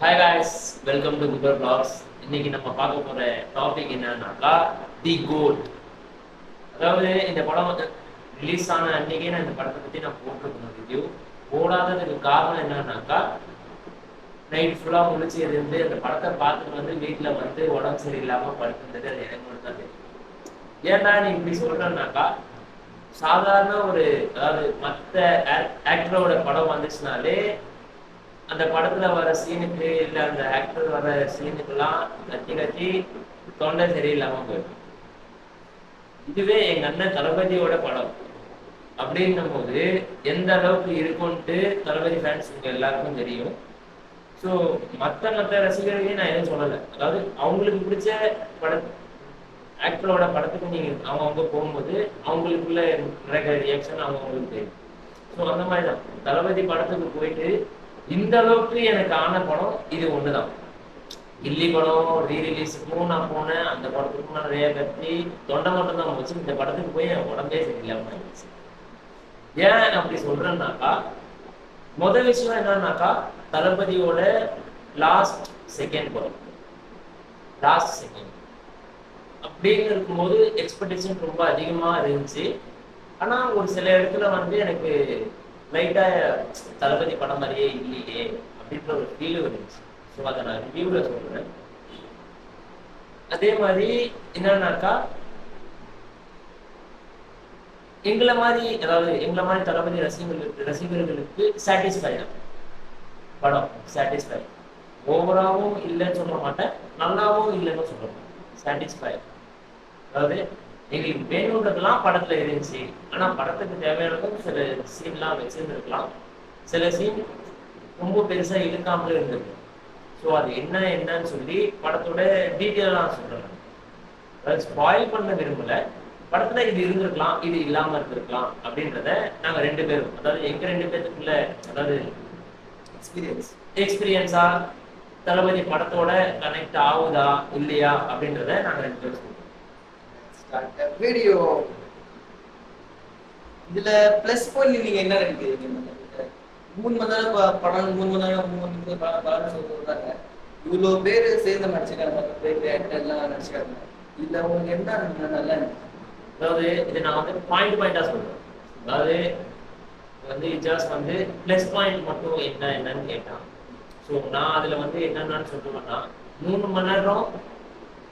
Hi guys welcome to Kuber blogs இன்னைக்கு நம்ம பார்க்க போற டாபிக் என்னன்னாக்கா தி கோட் அதாவது இந்த படம் வந்து ரிலீஸ் ஆன அன்னைக்கே நான் இந்த படத்தை பத்தி நான் போட்டிருக்கேன் வீடியோ போடாததுக்கு காரணம் என்னன்னாக்கா நைட் ஃபுல்லாக முழிச்சு இருந்து அந்த படத்தை பார்த்துட்டு வந்து வீட்டில் வந்து உடம்பு சரியில்லாமல் படுத்துருந்தது அது எனக்கு மட்டும் தான் தெரியும். ஏன்டா நீ இப்படி சொல்றேன்னாக்கா சாதாரண ஒரு அதாவது மற்ற ஆக்டரோட படம் வந்துச்சுனாலே அந்த படத்துல வர சீனுக்கு இல்ல அந்த ஆக்டர் வர சீனுக்கெல்லாம் கத்தி கத்தி தொண்டை சரியில்லாம போயிடும். இதுவே எங்க அண்ணன் தளபதியோட படம். அப்படின்னும் போது எந்த அளவுக்கு இருக்கும்ட்டு தளபதி ஃபேன்ஸ் எல்லாருக்கும் தெரியும். ஸோ மற்ற மற்ற ரசிகர்களையும் நான் எதுவும் சொல்லலை. அதாவது அவங்களுக்கு பிடிச்ச பட ஆக்டரோட படத்துக்கு நீங்க அவங்க அவங்க போகும்போது அவங்களுக்குள்ள நடக்கிற ரியாக்ஷன் அவங்க அவங்களுக்கு தெரியும். ஸோ அந்த மாதிரி தான் தளபதி படத்துக்கு போயிட்டு இந்த அளவுக்கு எனக்கு ஆன படம் இது ஒண்ணுதான். கில்லி படம் ரீ ரிலீஸுக்கும் நான் போனேன். அந்த படத்துக்கும் நான் நிறைய கட்டி தொண்டை மட்டும் தான் வச்சு இந்த படத்துக்கு போய் என் உடம்பே சரியில்லாம ஆயிடுச்சு. ஏன் அப்படி சொல்றேன்னாக்கா முதல் விஷயம் என்னன்னாக்கா தளபதியோட லாஸ்ட் செகண்ட் படம். லாஸ்ட் செகண்ட் அப்படின்னு இருக்கும்போது எக்ஸ்பெக்டேஷன் ரொம்ப அதிகமா இருந்துச்சு. ஆனா ஒரு சில இடத்துல வந்து எனக்கு லைட்டா தளபதி படம் மாதிரியே இல்லையே அப்படின்ற ஒரு ஃபீல் இருந்துச்சு. ஸோ அதை நான் ரிவ்யூவில் சொல்றேன். அதே மாதிரி என்னன்னாக்கா எங்களை மாதிரி அதாவது எங்களை மாதிரி தளபதி ரசிகர்களுக்கு ரசிகர்களுக்கு சாட்டிஸ்ஃபை படம் சாட்டிஸ்ஃபை ஓவராகவும் இல்லைன்னு சொல்ல மாட்டேன். நல்லாவும் இல்லைன்னு சொல்ல மாட்டேன். சாட்டிஸ்ஃபை அதாவது எங்களுக்கு வேணுன்றதெல்லாம் படத்துல இருந்துச்சு. ஆனா படத்துக்கு தேவையானதும் சில சீன்லாம் வச்சிருந்துருக்கலாம். சில சீன் ரொம்ப பெருசா இழுக்காமலே இருந்திருக்கு ஸோ அது என்ன என்னன்னு சொல்லி படத்தோட டீட்டெயிலாக சொல்றேன். அதாவது ஸ்பாயில் பண்ண விரும்பல. படத்துல இது இருந்திருக்கலாம் இது இல்லாம இருந்திருக்கலாம் அப்படின்றத நாங்க ரெண்டு பேரும் அதாவது எங்க ரெண்டு பேத்துக்குள்ள அதாவது எக்ஸ்பீரியன்ஸ் எக்ஸ்பீரியன்ஸா தளபதி படத்தோட கனெக்ட் ஆகுதா இல்லையா அப்படின்றத நாங்க ரெண்டு பேரும் வீடியோ இதுல ப்ளஸ் பாயிண்ட் நீங்க என்ன நினைக்கிறீங்க? மூணு மணி நேரம் படம் மூணு மணி நேரம் மூணு மணி நேரம் படம் படம்னு சொல்றாங்க இவ்வளோ பேர் சேர்ந்து நடிச்சிருக்காங்க பேர் எல்லாம் நடிச்சிருக்காங்க இதுல உங்களுக்கு என்ன நல்லா இருக்கு? அதாவது இது நான் வந்து பாயிண்ட் பாயிண்டா சொல்றேன். அதாவது வந்து இஜாஸ் வந்து ப்ளஸ் பாயிண்ட் மட்டும் என்ன என்னன்னு கேட்டான் ஸோ நான் அதுல வந்து என்னென்னு சொல்லுவேன்னா மூணு மணி நேரம்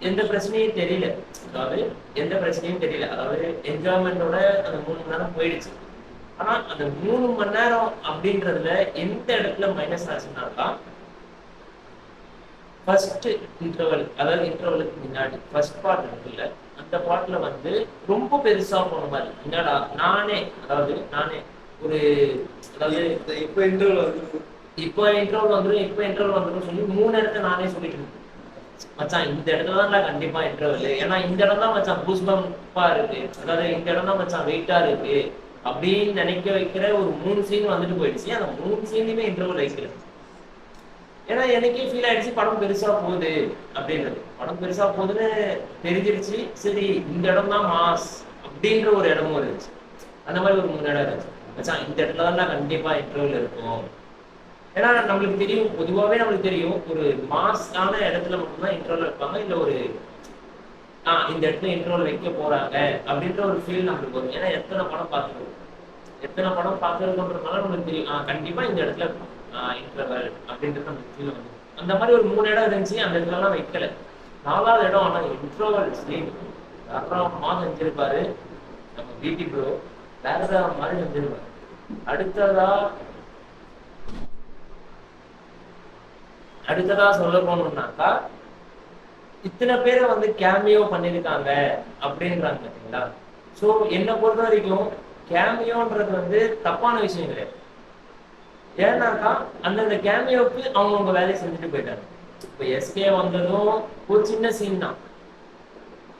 எந்த பிரச்சனையும் தெரியல. அதாவது எந்த பிரச்சனையும் தெரியல. அதாவது என்ஜாய்மெண்டோட அந்த மூணு மணி நேரம் போயிடுச்சு. ஆனா அந்த மூணு மணி நேரம் அப்படின்றதுல எந்த இடத்துல மைனஸ் ஆச்சுன்னாக்கா ஃபர்ஸ்ட் இன்டர்வல் அதாவது இன்டர்வலுக்கு முன்னாடி ஃபர்ஸ்ட் பார்ட் இருக்குல்ல அந்த பார்ட்ல வந்து ரொம்ப பெருசா போன மாதிரி என்னடா நானே அதாவது நானே ஒரு அதாவது இப்போ இன்டர்வல் வந்து இப்போ இன்டர்வல் வந்துடும் இப்போ இன்டர்வல் வந்துடும் சொல்லி மூணு இடத்த நானே சொல்லிட்டு இருந்தேன். மச்சான் இந்த இடத்துல தான் கண்டிப்பா இன்டர்வல் ஏன்னா இந்த இடம் தான் மச்சான் பூஸ்பம்பா இருக்கு. அதாவது இந்த இடம் தான் மச்சான் வெயிட்டா இருக்கு. அப்படின்னு நினைக்க வைக்கிற ஒரு மூணு சீன் வந்துட்டு போயிடுச்சு. அந்த மூணு சீன்லயுமே இன்டர்வல் வைக்கல ஏன்னா எனக்கே ஃபீல் ஆயிடுச்சு படம் பெருசா போகுது அப்படின்றது. படம் பெருசா போகுதுன்னு தெரிஞ்சிருச்சு. சரி இந்த இடம் தான் மாஸ் அப்படின்ற ஒரு இடமும் இருந்துச்சு. அந்த மாதிரி ஒரு மூணு இடம் இருந்துச்சு. மச்சான் இந்த இடத்துல தான் கண்டிப்பா இன்டர்வல் இருக்கும். ஏன்னா நம்மளுக்கு தெரியும் பொதுவாகவே நம்மளுக்கு தெரியும் ஒரு மாஸான இடத்துல மட்டும்தான் இன்ட்ரோல் வைப்பாங்க இல்லை ஒரு ஆ இந்த இடத்துல இன்ட்ரோல் வைக்க போறாங்க அப்படின்ற ஒரு ஃபீல் நம்மளுக்கு வரும். ஏன்னா எத்தனை படம் பார்த்துருவோம் எத்தனை படம் பார்த்துருக்கோன்றதுனால நம்மளுக்கு தெரியும். ஆ கண்டிப்பா இந்த இடத்துல இன்டர்வல் அப்படின்றது நமக்கு ஃபீல் வந்து அந்த மாதிரி ஒரு மூணு இடம் இருந்துச்சு. அந்த இடத்துலலாம் வைக்கல. நாலாவது இடம் ஆனால் இன்ட்ரோவல் ஸ்லீப் தாராளமாக செஞ்சிருப்பாரு. நம்ம பிடி ப்ரோ வேற மாதிரி செஞ்சிருப்பாரு. அடுத்ததா அடுத்ததா சொல்ல போனோம்னாக்கா இத்தனை பேரை வந்து கேமியோ பண்ணிருக்காங்க அப்படின்றாங்க பார்த்தீங்களா ஸோ என்னை பொறுத்த வரைக்கும் கேமியோன்றது வந்து தப்பான விஷயம் கிடையாது. ஏன்னாக்கா அந்தந்த கேமியோவுக்கு அவங்கவுங்க வேலையை செஞ்சுட்டு போயிட்டாங்க. இப்போ எஸ்கே வந்ததும் ஒரு சின்ன சீன் தான்.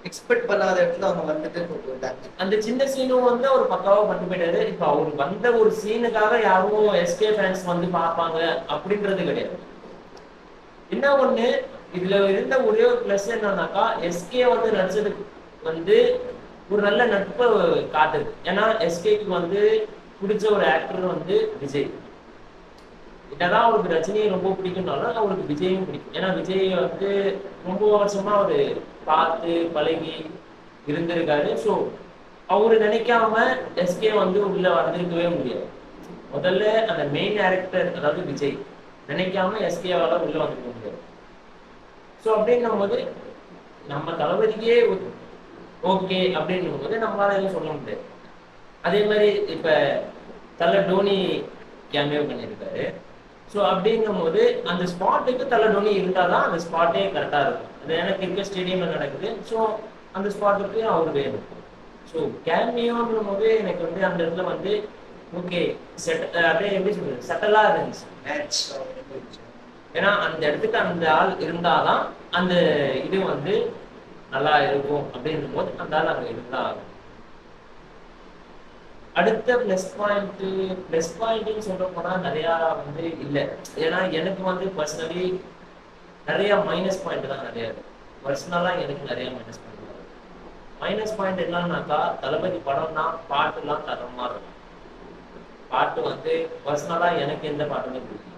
எக்ஸ்பெக்ட் பண்ணாத இடத்துல அவங்க வந்துட்டு வந்தாங்க. அந்த சின்ன சீனும் வந்து அவர் பக்காவா பண்ணிட்டு போயிட்டாரு. இப்போ அவர் வந்த ஒரு சீனுக்காக யாரும் எஸ்கே ஃபேன்ஸ் வந்து பார்ப்பாங்க அப்படின்றது கிடையாது. என்ன ஒண்ணு? இதுல இருந்த ஒரே ஒரு பிளஸ் என்னன்னாக்கா எஸ்கே வந்து நடிச்சதுக்கு வந்து ஒரு நல்ல நட்பை காட்டுது. ஏன்னா எஸ்கேக்கு வந்து பிடிச்ச ஒரு ஆக்டர் வந்து விஜய். என்னதான் அவருக்கு ரஜினியை ரொம்ப பிடிக்கும்னாலும் அவருக்கு விஜயும் பிடிக்கும். ஏன்னா விஜய் வந்து ரொம்ப வருஷமா அவரு பார்த்து பழகி இருந்திருக்காரு. ஸோ அவரு நினைக்காம எஸ்கே வந்து உள்ள வந்திருக்கவே முடியாது. முதல்ல அந்த மெயின் கேரக்டர் அதாவது விஜய். நினைக்காம எஸ்கேவால உள்ள வந்துட்டு முடியாது ஸோ அப்படின்னும் போது நம்ம தளபதிக்கே ஓகே அப்படின்னும் போது நம்மளால எதுவும் சொல்ல முடியாது. அதே மாதிரி இப்ப தலை டோனி கேமியோ பண்ணியிருக்காரு. ஸோ அப்படிங்கும் போது அந்த ஸ்பாட்டுக்கு தலை டோனி இருந்தாதான் அந்த ஸ்பாட்டே கரெக்டாக இருக்கும். அது எனக்கு இருக்க ஸ்டேடியம்ல நடக்குது. ஸோ அந்த ஸ்பாட்டுக்கு அவர் வேணும். ஸோ கேமியோன்னும் போது எனக்கு வந்து அந்த இடத்துல வந்து ஓகே செட் uh, அப்படியே எப்படி சொல்றது? செட்டலாக இருந்துச்சு. மேட்ச் ஏன்னா அந்த இடத்துக்கு அந்த ஆள் இருந்தாதான் அந்த இது வந்து நல்லா இருக்கும் அப்படின்னும் போது அந்த ஆள் அங்கே இருந்தா. அடுத்த ப்ளஸ் பாயிண்ட் ப்ளஸ் பாயிண்ட்னு சொல்ல போனா நிறையா வந்து இல்லை. ஏன்னா எனக்கு வந்து பர்சனலி நிறைய மைனஸ் பாயிண்ட் தான் நிறைய இருக்கு. பர்சனலாக எனக்கு நிறைய மைனஸ் பாயிண்ட் மைனஸ் பாயிண்ட் என்னன்னாக்கா தளபதி படம்னா பாட்டுலாம் தரமா இருக்கும். பாட்டு வந்து பர்சனலா எனக்கு எந்த பாட்டுமே பிடிக்கும்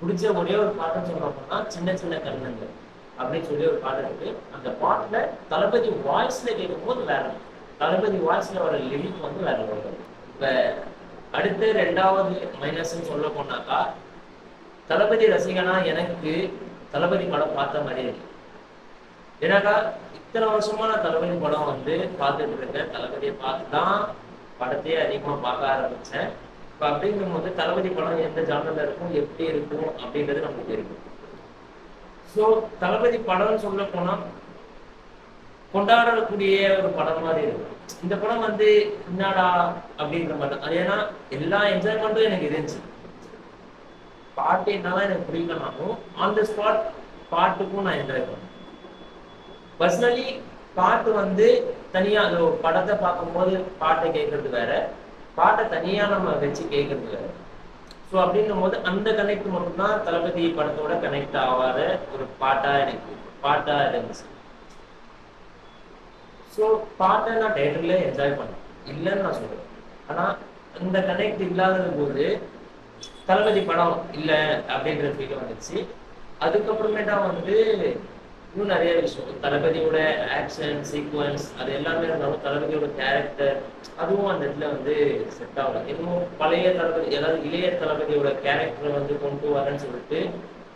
பிடிச்ச ஒரே ஒரு பாட்டுன்னு சொன்னோம்னா சின்ன சின்ன கண்ணங்கள் அப்படின்னு சொல்லி ஒரு பாட்டு இருக்கு. அந்த பாட்டுல தளபதி வாய்ஸ்ல கேட்கும் போது வேற தளபதி வாய்ஸ்ல வர லிரிக் வந்து வேற ஒரு இப்ப அடுத்து ரெண்டாவது மைனஸ்ன்னு சொல்ல போனாக்கா தளபதி ரசிகனா எனக்கு தளபதி படம் பார்த்த மாதிரி இருக்கு. ஏன்னாக்கா இத்தனை வருஷமா நான் தளபதி படம் வந்து பார்த்துட்டு இருக்கேன். தளபதியை பார்த்து தான் படத்தையே அதிகமா பார்க்க ஆரம்பிச்சேன். இப்போ அப்படிங்கும் போது தளபதி படம் எந்த ஜானர்ல இருக்கும் எப்படி இருக்கும் அப்படின்றது நமக்கு தெரியும். ஸோ தளபதி படம்னு சொல்ல போனா கொண்டாடக்கூடிய ஒரு படம் மாதிரி இருக்கும். இந்த படம் வந்து என்னடா அப்படின்ற மாதிரி தான். அது ஏன்னா எல்லா என்ஜாய்மெண்ட்டும் எனக்கு இருந்துச்சு. பாட்டு என்னதான் எனக்கு பிடிக்கலனாலும் ஆன் த ஸ்பாட் பாட்டுக்கும் நான் என்ஜாய் பண்ணேன் பர்சனலி பாட்டு வந்து தனியா அந்த படத்தை பார்க்கும்போது பாட்டை கேட்கறது வேற பாட்டை தனியா நம்ம வச்சு கேட்கறது வேற. ஸோ அப்படின்னும் போது அந்த கனெக்ட் மட்டும்தான் தளபதி படத்தோட கனெக்ட் ஆகாத ஒரு பாட்டா எனக்கு பாட்டா இருந்துச்சு. ஸோ பாட்டை நான் தேட்டர்ல என்ஜாய் பண்ணேன். இல்லைன்னு நான் சொல்றேன் ஆனா அந்த கனெக்ட் இல்லாதது போது தளபதி படம் இல்லை அப்படின்ற ஃபீல் வந்துச்சு. அதுக்கப்புறமேட்டா வந்து இன்னும் நிறைய விஷயம் தளபதியோட ஆக்ஷன் சீக்வன்ஸ் அது எல்லாமே இருந்தாலும் தளபதியோட கேரக்டர் அதுவும் அந்த இடத்துல வந்து செட் ஆகல. இன்னும் பழைய தளபதி ஏதாவது இளைய தளபதியோட கேரக்டரை வந்து கொண்டு வரேன்னு சொல்லிட்டு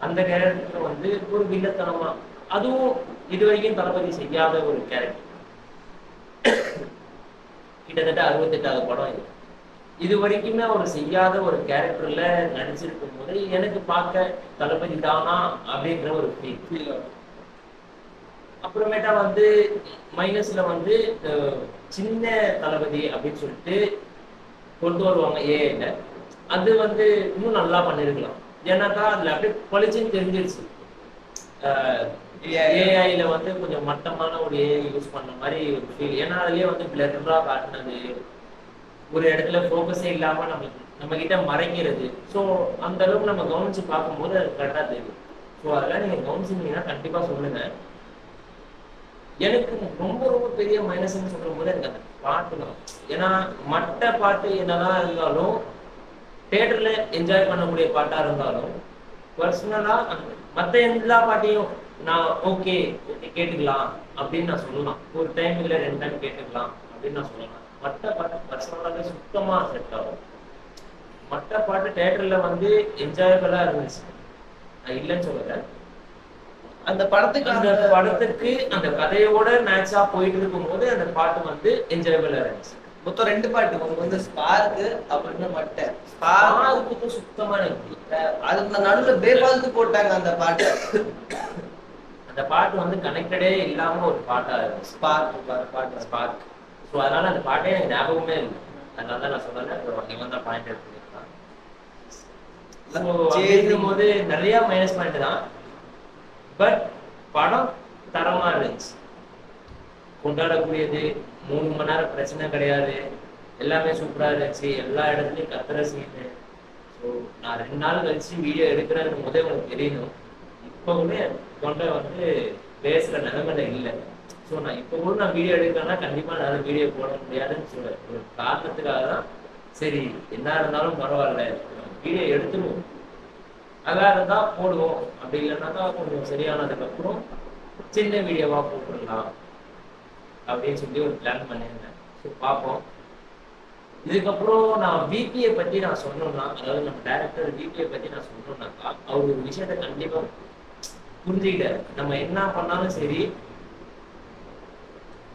அந்த கேரக்டர் வந்து ஒரு வில்லத்தனமா அதுவும் இது வரைக்கும் தளபதி செய்யாத ஒரு கேரக்டர் கிட்டத்தட்ட அறுபத்தெட்டாவது படம் இது. இது வரைக்குமே அவர் செய்யாத ஒரு கேரக்டர்ல நடிச்சிருக்கும் போது எனக்கு பார்க்க தளபதி தானா அப்படின்ற ஒரு ஃபீல் ஃபீல் அப்புறமேட்டா வந்து மைனஸ்ல வந்து சின்ன தளபதி அப்படின்னு சொல்லிட்டு கொண்டு வருவாங்க ஏஐல அது வந்து இன்னும் நல்லா பண்ணிருக்கலாம். ஏன்னாக்கா அதுல அப்படியே பளிச்சுன்னு தெரிஞ்சிருச்சு. ஏஐல வந்து கொஞ்சம் மட்டமான ஒரு ஏஐ யூஸ் பண்ண மாதிரி ஒரு ஃபீல் ஏன்னா அதுலயே வந்து பிளர்ரா காட்டுனது. ஒரு இடத்துல ஃபோக்கஸே இல்லாம நம்ம நம்ம கிட்ட மறைக்கிறது. ஸோ அந்த அளவுக்கு நம்ம கவனிச்சு பார்க்கும்போது அது கரெக்டா தெரியும். ஸோ அதெல்லாம் நீங்க கவனிச்சிருந்தீங்கன்னா கண்டிப்பா சொல்லுங்க. எனக்கு ரொம்ப ரொம்ப பெரிய மைனஸ்ன்னு சொல்லும் போது எனக்கு அந்த பாட்டு தான். ஏன்னா மற்ற பாட்டு என்னதான் இருந்தாலும் தேட்டர்ல என்ஜாய் பண்ணக்கூடிய பாட்டா இருந்தாலும் பர்சனலா மற்ற எல்லா பாட்டையும் நான் ஓகே கேட்டுக்கலாம் அப்படின்னு நான் சொல்லலாம். ஒரு டைம் இல்லை ரெண்டு டைம் கேட்டுக்கலாம் அப்படின்னு நான் சொல்லலாம். மற்ற பாட்டு பர்சனலாக சுத்தமா செட் ஆகும். மற்ற பாட்டு தேட்டர்ல வந்து என்ஜாயபிளா இருந்துச்சு. நான் இல்லைன்னு சொல்லுறேன் அந்த படத்துக்கு அந்த படத்துக்கு அந்த கதையோட மேட்சா போயிட்டு இருக்கும்போது அந்த பாட்டு வந்து என்ஜாயபிளா இருந்துச்சு. மொத்தம் ரெண்டு பாட்டு. ஒன்று வந்து ஸ்பார்க்கு அப்படின்னு மட்டை. ஸ்பார்க் பாதுக்கு சுத்தமா எனக்கு பிடிக்கல. அதுக்கு நடுவுல பேபாலுக்கு போட்டாங்க அந்த பாட்டை. அந்த பாட்டு வந்து கனெக்டடே இல்லாம ஒரு பாட்டா இருந்துச்சு. ஸ்பார்க் பாட்டு ஸ்பார்க் ஸோ அதனால அந்த பாட்டே எனக்கு ஞாபகமே இல்லை. அதனால தான் நான் சொன்னேன். இவன் தான் பாயிண்ட் எடுத்துக்கிட்டான் ஸோ போது நிறைய மைனஸ் பாயிண்ட் தான். பட் படம் தரமா இருந்துச்சு. கொண்டாடக்கூடியது மூணு மணி நேரம் பிரச்சனை கிடையாது. எல்லாமே சூப்பரா இருந்துச்சு. எல்லா இடத்துலயும் கத்துற சீனு ஸோ நான் ரெண்டு நாள் கழிச்சு வீடியோ எடுக்கிறேன்னு முதல் உங்களுக்கு தெரியணும் இப்பவுமே தொண்டை வந்து பேசுற நிலைமையில இல்லை. ஸோ நான் இப்போ கூட நான் வீடியோ எடுக்கிறேன்னா கண்டிப்பா நான் வீடியோ போட முடியாதுன்னு சொல்றேன். ஒரு காரணத்துக்காக தான் சரி என்ன இருந்தாலும் பரவாயில்ல. வீடியோ எடுத்துருவோம். நல்லா இருந்தா போடுவோம். அப்படி இல்லைனாக்கா கொஞ்சம் சரியானதுக்கப்புறம் சின்ன வீடியோவா போட்டுடலாம். அப்படின்னு சொல்லி ஒரு பிளான் பண்ணியிருந்தேன். ஸோ பார்ப்போம். இதுக்கப்புறம் நான் விபியை பத்தி நான் சொன்னோம்னா அதாவது நம்ம டேரக்டர் விபியை பத்தி நான் சொன்னோம்னாக்கா அவர் ஒரு விஷயத்த கண்டிப்பா புரிஞ்சுக்கிட்டாரு. நம்ம என்ன பண்ணாலும் சரி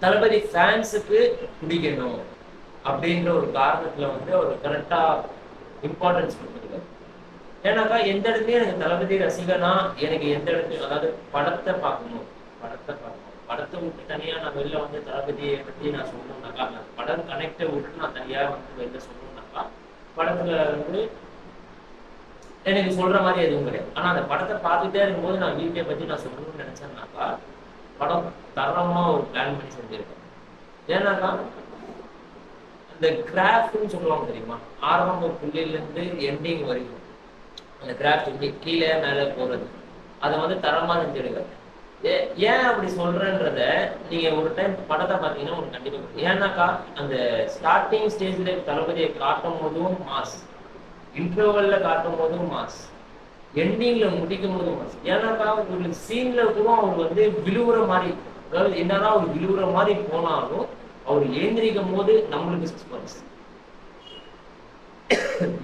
தளபதி ஃபேன்ஸுக்கு பிடிக்கணும் அப்படின்ற ஒரு காரணத்துல வந்து அவர் கரெக்டா இம்பார்ட்டன்ஸ் கொடுத்துருக்காரு. ஏன்னாக்கா எந்த இடத்துலயும் எனக்கு தளபதி ரசிகனா எனக்கு எந்த இடத்துலயும் அதாவது படத்தை பார்க்கணும் படத்தை பார்க்கணும். படத்தை விட்டு தனியா நான் வெளில வந்து தளபதியை பத்தி நான் சொல்லணும்னாக்கா படம் கனெக்டை விட்டு நான் தனியா வந்து வெளில சொல்லணும்னாக்கா படத்துல வந்து எனக்கு சொல்ற மாதிரி எதுவும் கிடையாது. ஆனா அந்த படத்தை பார்த்துட்டே இருக்கும்போது நான் வீட்டை பத்தி நான் சொல்லணும்னு நினைச்சேன்னாக்கா படம் தரமா ஒரு பிளான் பண்ணி செஞ்சிருக்கேன். ஏன்னாக்கா அந்த கிராஃப்ட்னு சொல்லுவாங்க தெரியுமா? ஆரம்ப புள்ளியில இருந்து எண்டிங் வரைக்கும். அந்த கிராஃப்ட் கீழே மேலே போகிறது அதை வந்து தரமாக செஞ்சிருக்க ஏ- ஏன் அப்படி சொல்றேன்றத நீங்க ஒரு டைம் படத்தை பார்த்தீங்கன்னா உங்களுக்கு கண்டிப்பா ஏன்னாக்கா அந்த ஸ்டார்டிங் ஸ்டேஜ்ல தளபதியை காட்டும் போதும் மாஸ் இன்டர்வல்ல காட்டும் போதும் மாஸ் எண்டிங்ல முடிக்கும் போதும் மாஸ் ஏன்னாக்கா உங்களுக்கு சீன்ல கூட அவர் வந்து விழுவுற மாதிரி அதாவது என்னதான் அவர் விழுவுற மாதிரி போனாலும் அவர் ஏந்திரிக்கும் போது நம்மளுக்கு சஸ்பென்ஸ்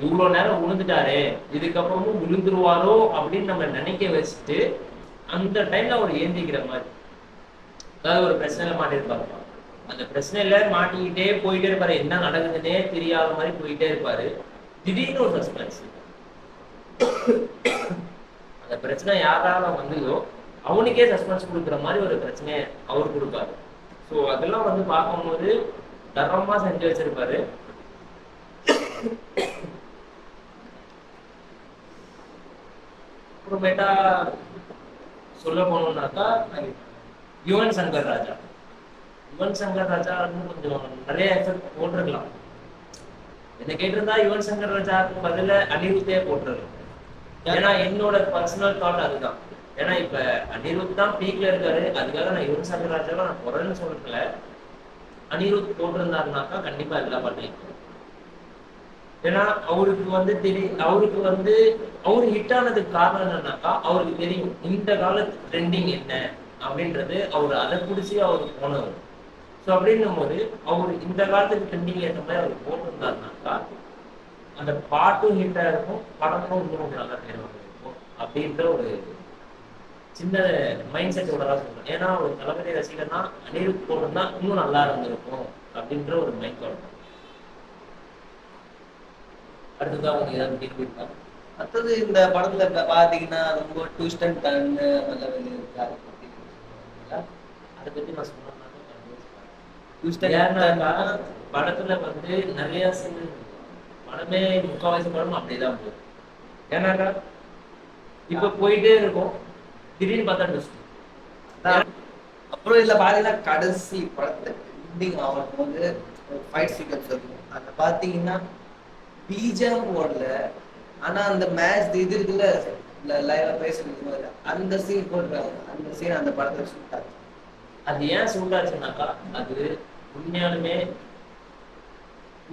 இவ்வளவு நேரம் விழுந்துட்டாரே இதுக்கப்புறமும் விழுந்துருவாரோ அப்படின்னு நம்ம நினைக்க வச்சுட்டு அந்த டைம்ல அவர் ஏந்திக்கிற மாதிரி. அதாவது ஒரு பிரச்சனையில மாட்டிருப்பாரு. அந்த பிரச்சனையில மாட்டிக்கிட்டே போயிட்டே இருப்பாரு. என்ன நடக்குதுன்னே தெரியாத மாதிரி போயிட்டே இருப்பாரு. திடீர்னு ஒரு சஸ்பென்ஸ் அந்த பிரச்சனை யாரால வந்ததோ அவனுக்கே சஸ்பென்ஸ் கொடுக்குற மாதிரி ஒரு பிரச்சனையை அவர் கொடுப்பாரு. ஸோ அதெல்லாம் வந்து பார்க்கும்போது தரமா செஞ்சு வச்சிருப்பாரு. அப்புறமேட்டா சொல்ல போனோம்னாக்கா யுவன் சங்கர் ராஜா யுவன் சங்கர் ராஜா கொஞ்சம் நிறைய எஃபெக்ட் போட்டிருக்கலாம். என்ன கேட்டிருந்தா யுவன் சங்கர் ராஜாவுக்கு பதில அனிருத்தே போட்டிருக்கலாம். ஏன்னா என்னோட பர்சனல் தாட் அதுதான். ஏன்னா இப்ப அனிருத் தான் பீக்ல இருக்காரு. அதுக்காக நான் யுவன் சங்கர் ராஜாவை நான் குறைன்னு சொல்லல அனிருத் போட்டிருந்தாருனாக்கா கண்டிப்பா இதெல்லாம் பண்ணிருக்கேன் ஏன்னா அவருக்கு வந்து தெரியும் அவருக்கு வந்து அவர் ஹிட் ஆனதுக்கு காரணம் என்னன்னாக்கா அவருக்கு தெரியும் இந்த காலத்து ட்ரெண்டிங் என்ன அப்படின்றது அவர் அதை பிடிச்சி அவர் போனவர் ஸோ அப்படின்னும் போது அவர் இந்த காலத்துக்கு ட்ரெண்டிங் ஏற்ற மாதிரி அவர் போட்டிருந்தாருனாக்கா அந்த பாட்டும் ஹிட்டாக இருக்கும் படமும் இன்னும் நல்லா தெரியும் இருக்கும் அப்படின்ற ஒரு சின்ன மைண்ட் செட்டோட தான் சொல்றேன். ஏன்னா ஒரு தளபதி ரசிகர்னா அனிருத் போட்டிருந்தா இன்னும் நல்லா இருந்திருக்கும் அப்படின்ற ஒரு மைண்ட் சொல்றேன் அடுத்ததா உங்களுக்கு ஏதாவது கேள்வி இருக்கா? அடுத்தது இந்த படத்துல பாத்தீங்கன்னா ரொம்ப ட்விஸ்ட் அண்ட் டர்ன் லெவல் இருக்கு. அதை பத்தி? அதை நான் ட்விஸ்ட் ஏன்னாக்கா படத்துல வந்து நிறைய படமே முக்கால்வாசி படம் அப்படிதான் போகுது. ஏன்னாக்கா இப்ப போயிட்டே இருக்கும். திடீர்னு பார்த்தா twist. அப்புறம் இதுல பாத்தீங்கன்னா கடைசி படத்தை எண்டிங் ஆகும் போது ஃபைட் சீக்வன்ஸ் இருக்கும். அதுல பாத்தீங்கன்னா பிஜிஎம் போடல. ஆனா அந்த மேட்ச் இது இருக்குல்ல லைவா பேசுறது அந்த சீன் போட்டுருக்காங்க. அந்த சீன் அந்த படத்துல ஷூட் ஆச்சு. அது ஏன் சூடாச்சுனாக்கா அது உண்மையாலுமே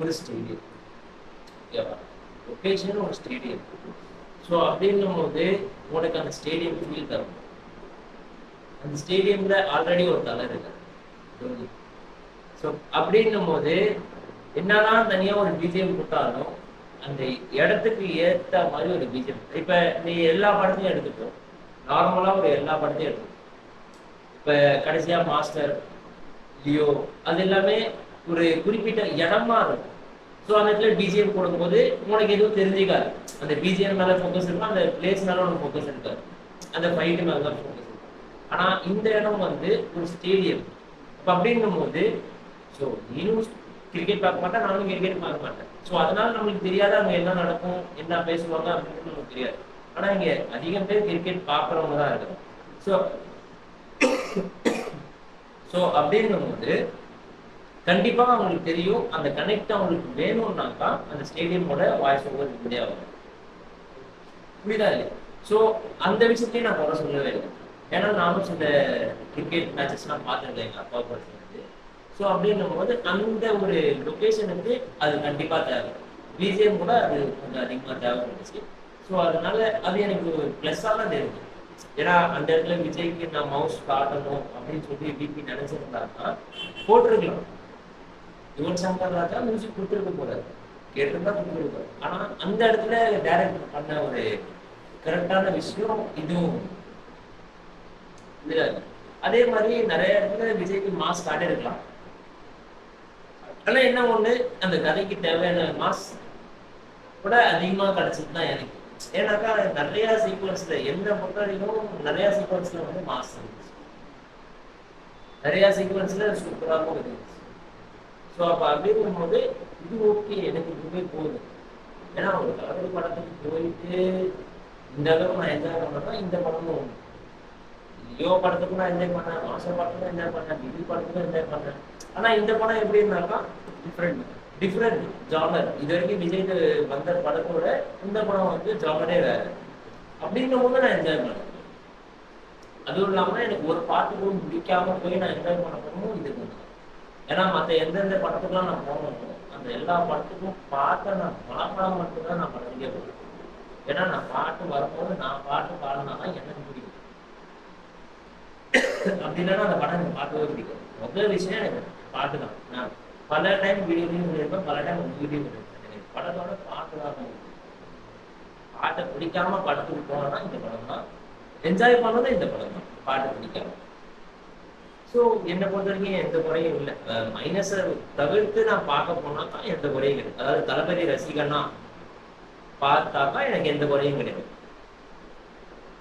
ஒரு ஸ்டேடியம் ஓகேவா? லொக்கேஷன் ஒரு ஸ்டேடியம் ஸோ அப்படின்னும் போது உனக்கு அந்த ஸ்டேடியம் ஃபீல் தரும். அந்த ஸ்டேடியம்ல ஆல்ரெடி ஒரு தலை இருக்கு. ஸோ அப்படின்னும் போது என்னதான் தனியா ஒரு பிஜேபி கொடுத்தாலும் அந்த இடத்துக்கு ஏத்த மாதிரி ஒரு பிஜிஎம் இப்ப நீ எல்லா படத்தையும் எடுத்துக்கோ. நார்மலா ஒரு எல்லா படத்தையும் எடுத்துக்கோ. இப்ப கடைசியா மாஸ்டர் லியோ அது எல்லாமே ஒரு குறிப்பிட்ட இடமா இருக்கும். ஸோ அந்த இடத்துல பிஜிஎம் போடும்போது உனக்கு எதுவும் தெரிஞ்சுக்காது. அந்த பிஜிஎம் மேல ஃபோக்கஸ் இருக்கும் அந்த பிளேஸ் மேல உனக்கு ஃபோக்கஸ் இருக்காது. அந்த ஃபைட்டு மேல தான் ஃபோக்கஸ் இருக்கும். ஆனா இந்த இடம் வந்து ஒரு ஸ்டேடியம் இப்போ அப்படின்னும் போது ஸோ நீனும் கிரிக்கெட் பார்க்க மாட்டேன் நானும் கிரிக்கெட் பார்க்க மாட்டேன். ஸோ அதனால நம்மளுக்கு தெரியாத அவங்க என்ன நடக்கும் என்ன பேசுவாங்க அப்படின்னு நமக்கு தெரியாது. ஆனா இங்க அதிகம் பேர் கிரிக்கெட் பார்க்கறவங்க தான் இருக்காங்க. ஸோ ஸோ அப்படின்னும் போது கண்டிப்பா அவங்களுக்கு தெரியும் அந்த கனெக்ட் அவங்களுக்கு வேணும்னாக்கா அந்த ஸ்டேடியமோட வாய்ஸ் ஓவர் இப்படியே ஆகும். புரியுதா இல்லையா? ஸோ அந்த விஷயத்தையும் நான் குறை சொல்லவே இல்லை. ஏன்னா நானும் சில கிரிக்கெட் மேட்சஸ்லாம் பார்த்துருக்கேன் எங்கள் அப்பா கூட ஸோ அப்படின்னும் போது அந்த ஒரு லொக்கேஷனுக்கு அது கண்டிப்பாக தேவை. பிஜிஎம் கூட அது கொஞ்சம் அதிகமாக தேவைப்பட்டுச்சு ஸோ அதனால அது எனக்கு ப்ளஸ்ஸாக தான் தெரியுது ஏன்னா அந்த இடத்துல விஜய்க்கு நான் மவுஸ் காட்டணும் அப்படின்னு சொல்லி பிபி நினைச்சிருந்தாருன்னா போட்டிருக்கலாம். யுவன் சங்கர் ராஜா மியூசிக் கொடுத்துருக்க போறாரு. கேட்டிருந்தா கொடுத்துருக்காரு ஆனால் அந்த இடத்துல டைரக்ட் பண்ண ஒரு கரெக்டான விஷயம் இதுவும் இதுல அதே மாதிரி நிறைய இடத்துல விஜய்க்கு மாஸ்க் காட்டியிருக்கலாம். ஆனால் என்ன ஒண்ணு அந்த கதைக்கு தேவையான மாஸ் கூட அதிகமாக கிடைச்சது தான் எனக்கு. ஏன்னாக்கா நிறைய சீக்வன்ஸ்ல எந்த பொறுத்த நிறையா நிறைய சீக்வன்ஸ்ல வந்து மாஸ் இருந்துச்சு. நிறைய சீக்வன்ஸ்ல சூப்பராகவும் இருந்துச்சு ஸோ அப்போ அப்படி இது ஓகே எனக்கு இதுவே போதும். ஏன்னா ஒரு கலவரி படத்துக்கு போயிட்டு இந்த அளவுக்கு நான் என்ஜாய் பண்ணேன்னா இந்த படமும் ஒன்று ஐயோ படத்துக்கு நான் என்ஜாய் பண்ணேன் மாசம் படத்துக்கும் என்ஜாய் பண்ணேன் பிகில் படத்துக்கு என்ஜாய் பண்ணேன் ஆனா இந்த படம் எப்படின்னாக்கா டிஃப்ரெண்ட் டிஃப்ரெண்ட் ஜானர் இது வரைக்கும் விஜய் வந்த படத்தோட இந்த படம் வந்து ஜானரே வேற. அப்படின்னும் போது நான் என்ஜாய் பண்ணேன் அதுவும் இல்லாம எனக்கு ஒரு பாட்டு கூட பிடிக்காம போய் நான் என்ஜாய் பண்ண போகணும் இது ஏன்னா மற்ற எந்தெந்த படத்துக்குலாம் நான் போகணும் அந்த எல்லா படத்துக்கும் பாட்டை நான் மனப்படம் மட்டும்தான் நான் படத்துக்கே போகிறேன் ஏன்னா நான் பாட்டு வரும்போது நான் பாட்டு பாடினா தான் எனக்கு அப்படி இல்லைன்னா அந்த படம் எனக்கு பார்க்கவே பிடிக்கும். முதல் விஷயம் எனக்கு பாட்டு தான். நான் பல டைம் வீடியோலையும் பண்ணியிருப்பேன் பல டைம் வீடியோ பண்ணியிருப்பேன் எனக்கு படத்தோட பாட்டு தான் பாட்டை பிடிக்காம. படத்துக்கு போனோம்னா இந்த படம் தான். என்ஜாய் பண்ணதும் இந்த படம் தான். பாட்டு பிடிக்காம. ஸோ என்னை பொறுத்த வரைக்கும் எந்த குறையும் இல்லை. மைனஸை தவிர்த்து நான் பார்க்க போனா தான் எந்த குறையும் கிடையாது. அதாவது தளபதி ரசிகன்னா பார்த்தாக்கா எனக்கு எந்த குறையும் கிடையாது.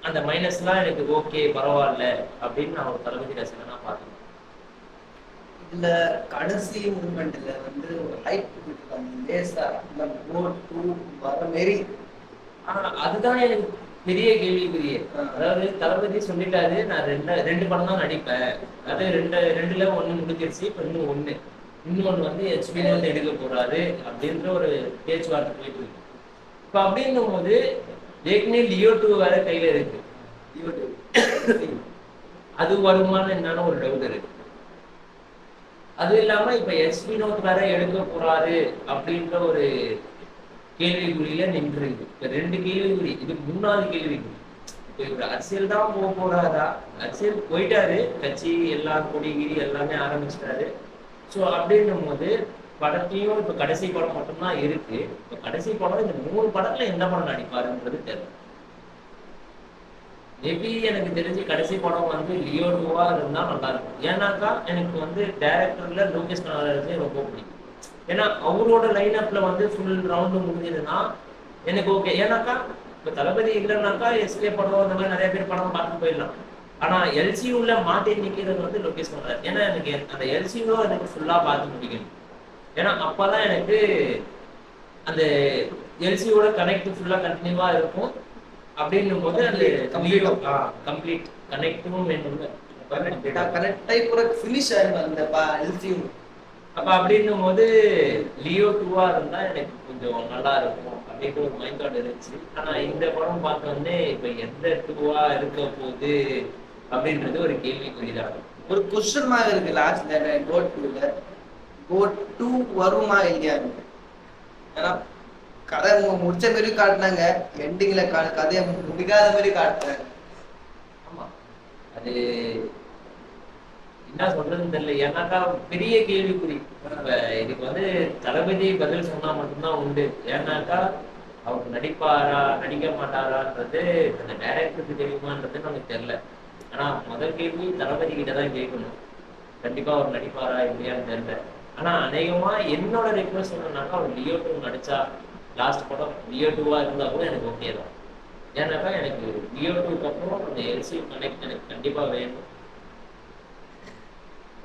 அந்த மைனஸ்லாம் எனக்கு ஓகே பரவாயில்ல அப்படின்னு நான் ஒரு தளபதி ரசிகனா பார்த்துக்கேன் இதுல கடைசி மூமெண்ட்ல வந்து ஒரு ஹைப் கொடுத்துருக்காங்க லேசா போட் டூ வர மாரி. ஆனா அதுதான் எனக்கு பெரிய கேள்விக்குரிய அதாவது தளபதி சொல்லிட்டாரு நான் ரெண்டு ரெண்டு படம் தான் நடிப்பேன். அது ரெண்டு ரெண்டுல ஒண்ணு முடிஞ்சிருச்சு இப்ப இன்னும் ஒண்ணு. இன்னொன்னு வந்து ஹெச்பி வந்து எடுக்க போறாரு அப்படின்ற ஒரு பேச்சுவார்த்தை போயிட்டு இருக்கு. இப்ப அப்படின்னும் போது ஏற்கனவே லியோ டூ வேற கையில இருக்கு. அது வருமான என்னன்னு ஒரு டவுட் இருக்கு. அது இல்லாம இப்ப எஸ் வினோத் வேற எடுக்க போறாரு அப்படின்ற ஒரு கேள்விக்குறியில நின்று இப்ப ரெண்டு கேள்விக்குறி இது மூணாவது கேள்விக்குறி. இப்ப இவர் அரசியல் தான் போக போறாரா? அரசியல் போயிட்டாரு. கட்சி எல்லா கொடிகிரி எல்லாமே ஆரம்பிச்சிட்டாரு. ஸோ அப்படின்னும் போது படத்தையும் இப்ப கடைசி படம் மட்டும்தான் இருக்கு. இப்ப கடைசி படம் இந்த மூணு படத்துல எந்த படம் நடிப்பாருன்றது தெரியல. மேபி எனக்கு தெரிஞ்சு கடைசி படம் வந்து லியோ டூவா இருந்தா நல்லா இருக்கும். ஏன்னாக்கா எனக்கு வந்து டேரக்டர்ல லோகேஷ் கனகராஜே ரொம்ப பிடிக்கும். ஏன்னா அவரோட லைன் அப்ல வந்து ஃபுல் ரவுண்டு முடிஞ்சதுன்னா எனக்கு ஓகே ஏன்னாக்கா இப்ப தளபதி இல்லைனாக்கா எஸ்கே படம் அந்த மாதிரி நிறைய பேர் படம் பார்த்து போயிடலாம். ஆனா எல்சியூல மாட்டி நிக்கிறது வந்து லோகேஷ் கனகராஜ். ஏன்னா எனக்கு அந்த எல்சியூ எனக்கு ஃபுல்லா பார்த்து முடிக்கணும். ஏன்னா அப்பதான் எனக்கு அந்த எல்சியோட கனெக்ட் ஃபுல்லா கண்டினியூவா இருக்கும். அப்படின்னும் போது அந்த Complete. கம்ப்ளீட் கனெக்டும் வேணும்ல கரெக்டா இப்போ ஃபினிஷ் ஆயிடும் அந்த எல்சியூ அப்ப அப்படின்னும் போது லியோ டூவா இருந்தா எனக்கு கொஞ்சம் நல்லா இருக்கும் அப்படின்ற ஒரு மைண்ட் தாட் இருந்துச்சு. ஆனா இந்த படம் பார்த்த வந்து இப்ப எந்த டூவா இருக்க போகுது அப்படின்றது ஒரு கேள்விக்குறிதான் ஒரு கொஸ்டின் மார்க் இருக்கு லாஸ்ட்ல கோட் டூல கோட் டூ வருமா இல்லையா ஏன்னா கதை முடிச்ச மாரி காட்டினாங்க. எண்டிங்ல கதையை முடிக்காத மாதிரி காட்டுறாங்க. ஆமா. அது என்ன சொல்றதுன்னு தெரியல. ஏன்னாக்கா பெரிய கேள்விக்குறி. இதுக்கு வந்து தளபதி பதில் சொன்னா மட்டும்தான் உண்டு. ஏன்னாக்கா அவர் நடிப்பாரா நடிக்க மாட்டாரான்றது அந்த டைரக்டருக்கு தெரியுமான்றது நமக்கு தெரியல. ஆனா முதல் கேள்வி தளபதி கிட்ட தான் கேட்கணும். கண்டிப்பா அவர் நடிப்பாரா இல்லையான்னு தெரியல. ஆனா அநேகமா என்னோட ரெக்வஸ்ட் என்னன்னாக்கா அவர் லியோ டூ நடிச்சா லாஸ்ட் படம் பியோ டூவாக இருந்தால் கூட எனக்கு ஓகே தான். ஏன்னாக்கா எனக்கு பியோ டூக்கு அப்புறம் அந்த எல்சி கனெக்ட் எனக்கு கண்டிப்பாக வேணும்.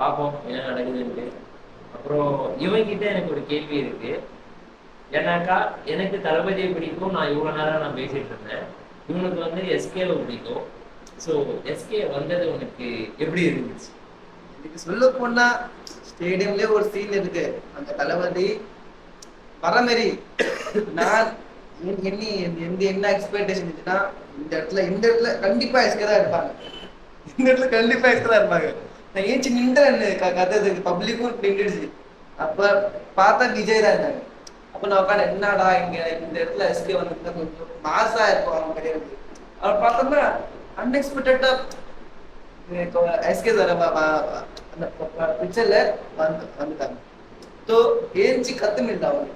பார்ப்போம் என்ன நடக்குதுன்ட்டு. அப்புறம் இவங்கிட்ட எனக்கு ஒரு கேள்வி இருக்கு. ஏன்னாக்கா எனக்கு தளபதியை பிடிக்கும் நான் இவ்வளோ நேரம் நான் பேசிட்டு இருந்தேன். இவனுக்கு வந்து எஸ்கேவை பிடிக்கும். ஸோ எஸ்கே வந்தது உனக்கு எப்படி இருந்துச்சு? இதுக்கு சொல்ல போனா ஸ்டேடியம்லேயே ஒரு சீன் இருக்கு. அந்த தளபதி வரமாரி மாதிரி நான் என்ன எந்த என்ன எக்ஸ்பெக்டேஷன் இருந்துச்சுன்னா இந்த இடத்துல இந்த இடத்துல கண்டிப்பா எஸ்கே தான் இருப்பாங்க. இந்த இடத்துல கண்டிப்பா எஸ்கே தான் இருப்பாங்க. நான் ஏஞ்சி நின்றேன் கதை பப்ளிக்கும் நின்றுடுச்சு அப்ப பார்த்தா விஜய் தான் இருந்தாங்க அப்ப நான் உட்காந்து என்னடா இங்க இந்த இடத்துல எஸ்கே வந்து கொஞ்சம் மாசா இருக்கும் அவங்க கிடையாது அவர் பார்த்தோம்னா அன்எக்ஸ்பெக்டடா எஸ்கே சார் அந்த பிக்சர்ல வந்து வந்துட்டாங்க. ஸோ ஏஞ்சி கத்துமில்லை அவங்க.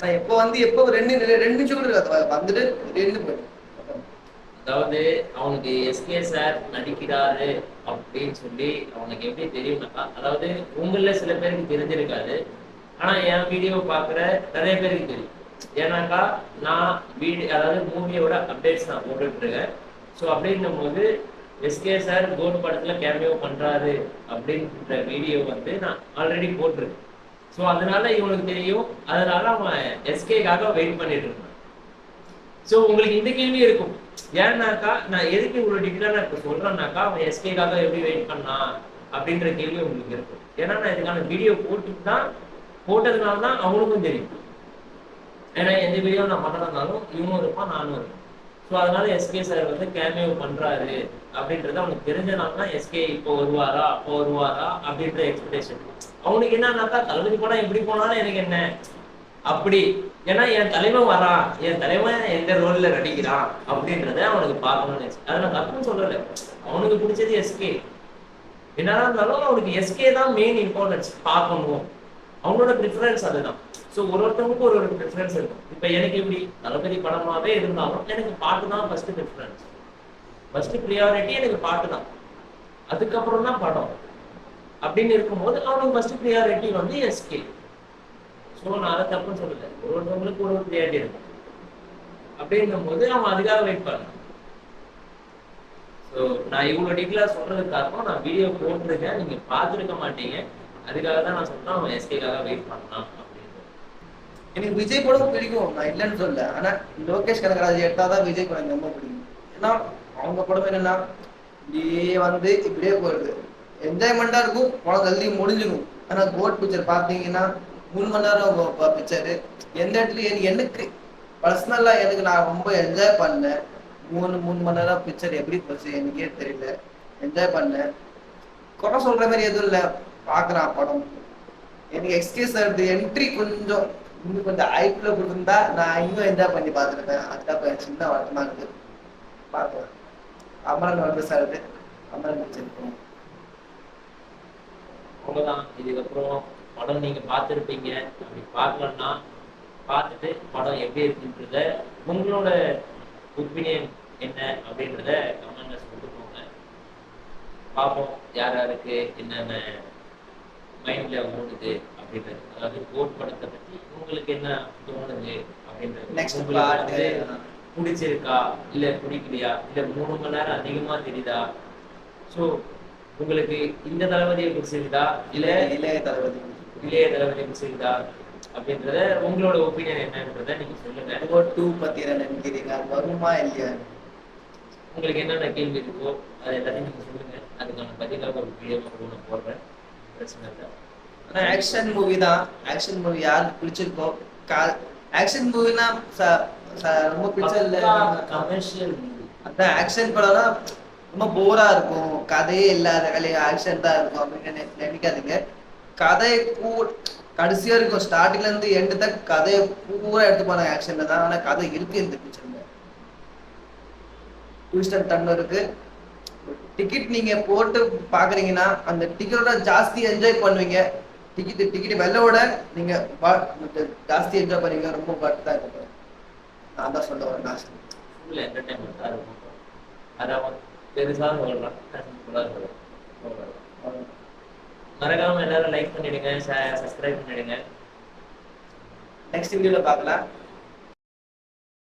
நான் எப்போ வந்து எப்போ ரெண்டு ரெண்டு நிமிஷம் கூட இருக்காது வந்துட்டு ரெண்டு போயிட்டு அதாவது அவனுக்கு எஸ்கே சார் நடிக்கிறாரு அப்படின்னு சொல்லி அவனுக்கு எப்படி தெரியும்னாக்கா அதாவது உங்கள சில பேருக்கு தெரிஞ்சிருக்காது ஆனா என் வீடியோ பார்க்குற நிறைய பேருக்கு தெரியும். ஏன்னாக்கா நான் வீடியோ அதாவது மூவியோட அப்டேட்ஸ் நான் போட்டுட்டு இருக்கேன் ஸோ அப்படின்னும் போது எஸ்கே சார் கோட் படத்துல கேமியோ பண்றாரு அப்படின்ற வீடியோ வந்து நான் ஆல்ரெடி போட்டிருக்கேன். ஸோ அதனால இவனுக்கு தெரியும். அதனால அவன் எஸ்கேக்காக வெயிட் பண்ணிட்டு இருந்தான் ஸோ உங்களுக்கு இந்த கேள்வி இருக்கும். ஏன்னாக்கா நான் எதுக்கு இவ்வளோ டீட்டெயிலாக நான் இப்போ சொல்றேன்னாக்கா அவன் எஸ்கேக்காக எப்படி வெயிட் பண்ணான் அப்படின்ற கேள்வி உங்களுக்கு இருக்கும். ஏன்னா நான் இதுக்கான வீடியோ போட்டுட்டு தான் போட்டதுனால தான் அவனுக்கும் தெரியும். ஏன்னா எந்த வீடியோ நான் பண்ணதாலும் இவனும் இருப்பான் நானும் இருப்பேன். ஸோ அதனால எஸ்கே சார் வந்து கேமியோ பண்றாரு அப்படின்றது அவனுக்கு தெரிஞ்சனால தான் எஸ்கே இப்போ வருவாரா அப்போ வருவாரா அப்படின்ற எக்ஸ்பெக்டேஷன் அவனுக்கு என்னன்னாக்கா தளபதி படம் எப்படி போனாலும் எனக்கு என்ன? அப்படி. ஏன்னா என் தலைவன் வரான். என் தலைவன் எந்த ரோல்ல நடிக்கிறான் அப்படின்றத அவனுக்கு பார்க்கணும்னு அதை நான் தப்புன்னு சொல்லல. அவனுக்கு பிடிச்சது எஸ்கே என்னதான் இருந்தாலும் அவனுக்கு எஸ்கே தான் மெயின் இம்பார்ட்டன்ஸ் பார்க்கணும். அவனோட ப்ரிஃபரன்ஸ் அதுதான். ஸோ ஒரு ஒருத்தவங்களுக்கும் ஒரு ஒரு ப்ரிஃபரன்ஸ் இருக்கும். இப்போ எனக்கு எப்படி? தளபதி படமாவே இருந்தாலும் எனக்கு பாட்டு தான் ஃபர்ஸ்ட் ப்ரிஃபரன்ஸ் ஃபர்ஸ்ட் ப்ரியாரிட்டி எனக்கு பாட்டு தான். அதுக்கப்புறம் தான் படம். அப்படின்னு இருக்கும்போது அவனுக்கு ஃபர்ஸ்ட் ப்ரியாரிட்டி வந்து எஸ்கே ஸோ நான் அதை தப்புன்னு சொல்லலை. ஒரு ஒருத்தவங்களுக்கு ஒரு ஒரு ப்ரியாரிட்டி இருக்கும். அப்படின்னும் போது அவன் அதுக்காக வெயிட் பண்ணான் ஸோ நான் இவ்வளோ டீட்டெயிலாக சொல்றதுக்கு காரணம் நான் வீடியோ போட்டிருக்கேன். நீங்கள் பார்த்துருக்க மாட்டீங்க. அதுக்காக தான் நான் சொல்றேன் அவன் எஸ்கேக்காக வெயிட் பண்ணலாம் அப்படின்னு எனக்கு விஜய் கூட பிடிக்கும். நான் இல்லைன்னு சொல்ல ஆனா லோகேஷ் கனகராஜ் எடுத்தாதான் விஜய் கூட எனக்கு ரொம்ப பிடிக்கும். ஏன்னா அவங்க படம் என்னன்னா இப்படியே வந்து இப்படியே போயிடுது. என்ஜாய்மெண்ட்டாக இருக்கும். படம் ஜல்தி முடிஞ்சிடும் ஆனா கோட் பிக்சர் பாத்தீங்கன்னா மூணு மணி நேரம் பிக்சரு எந்த இடத்துலயும் எனக்கு எனக்கு பர்சனலா எனக்கு நான் ரொம்ப என்ஜாய் பண்ணேன். மூணு மூணு மணி நேரம் பிக்சர் எப்படி போச்சு எனக்கே தெரியல. என்ஜாய் பண்ணேன். குறை சொல்ற மாதிரி எதுவும் இல்லை. பார்க்குறான் படம். எனக்கு எக்ஸ்கியூஸ் ஆகுது என்ட்ரி கொஞ்சம் இன்னும் கொஞ்சம் ஐப்பில் கொடுத்துருந்தா நான் இன்னும் என்ஜாய் பண்ணி பார்த்துருப்பேன். அதுதான் சின்ன வருத்தமா இருக்கு. பார்க்கலாம். அமரன் வந்து சார் அமரன் வச்சிருக்கோம் அவ்வளோதான் இதுக்கப்புறம் படம் நீங்க பார்த்துருப்பீங்க. அப்படி பார்க்கலன்னா பார்த்துட்டு படம் எப்படி இருக்குன்றத உங்களோட ஒப்பீனியன் என்ன அப்படின்றத கமெண்ட்ல சொல்லிட்டு போங்க பார்ப்போம் யார் யாருக்கு என்னென்ன மைண்ட்ல ஓடுது அப்படின்றது. அதாவது கோட் படத்தை பத்தி உங்களுக்கு என்ன தோணுது அப்படின்றது. உங்களுக்கு பிடிச்சிருக்கா? இல்ல பிடிக்கலையா? இல்ல மூணு மணி நேரம் அதிகமா தெரியுதா? சோ உங்களுக்கு இந்த தளபதியை பிடிச்சிருக்கா இல்ல இளைய தளபதி. இளைய தளபதி பிடிச்சிருக்கா அப்படின்றத உங்களோட ஒப்பீனியன் என்னன்றத நீங்க சொல்லுங்க. இப்போ டூ பத்தி என்ன நினைக்கிறீங்க அது வருமா இல்லையா? உங்களுக்கு என்னென்ன கேள்வி இருக்கோ அதை எல்லாத்தையும் நீங்க சொல்லுங்க. அதுக்கான பதிலாக ஒரு வீடியோ போடுறேன். பிரச்சனை இல்லை. ஆனா ஆக்ஷன் மூவி தான். ஆக்ஷன் மூவி யாருக்கு பிடிச்சிருக்கோ? ஆக்ஷன் மூவினா ரொம்ப பிடிச்சதில்ல கமர்ஷியல் அதான் ஆக்ஷன் படம்னா ரொம்ப போரா இருக்கும். கதையே இல்லாத வேலையா ஆக்ஷன் தான் இருக்கும் அப்படின்னு நினைக்காதீங்க. கதை கூ கடைசியா இருக்கும். ஸ்டார்டிங்ல இருந்து எண்டு தான் கதையை பூரா எடுத்து போனாங்க ஆக்ஷன்ல தான். ஆனா கதை இருக்கு இந்த பிக்சர்ல ட்விஸ்ட் அண்ட் டர்ன் இருக்கு. டிக்கெட் நீங்க போட்டு பாக்குறீங்கன்னா அந்த டிக்கெட்டோட ஜாஸ்தி என்ஜாய் பண்ணுவீங்க. டிக்கெட் டிக்கெட் வெள்ளோட நீங்க ஜாஸ்தி என்ஜாய் பண்ணுவீங்க. ரொம்ப பட் தான் இருக்கும். நான் தான் சொல்ல வரேன் லாஸ்ட் இருக்கும். அதான் பெருசாக சொல்கிறேன் மறக்காம எல்லாரும் லைக் பண்ணிடுங்க சப்ஸ்கிரைப் பண்ணிடுங்க. நெக்ஸ்ட் வீடியோவில் பார்க்கலாம்.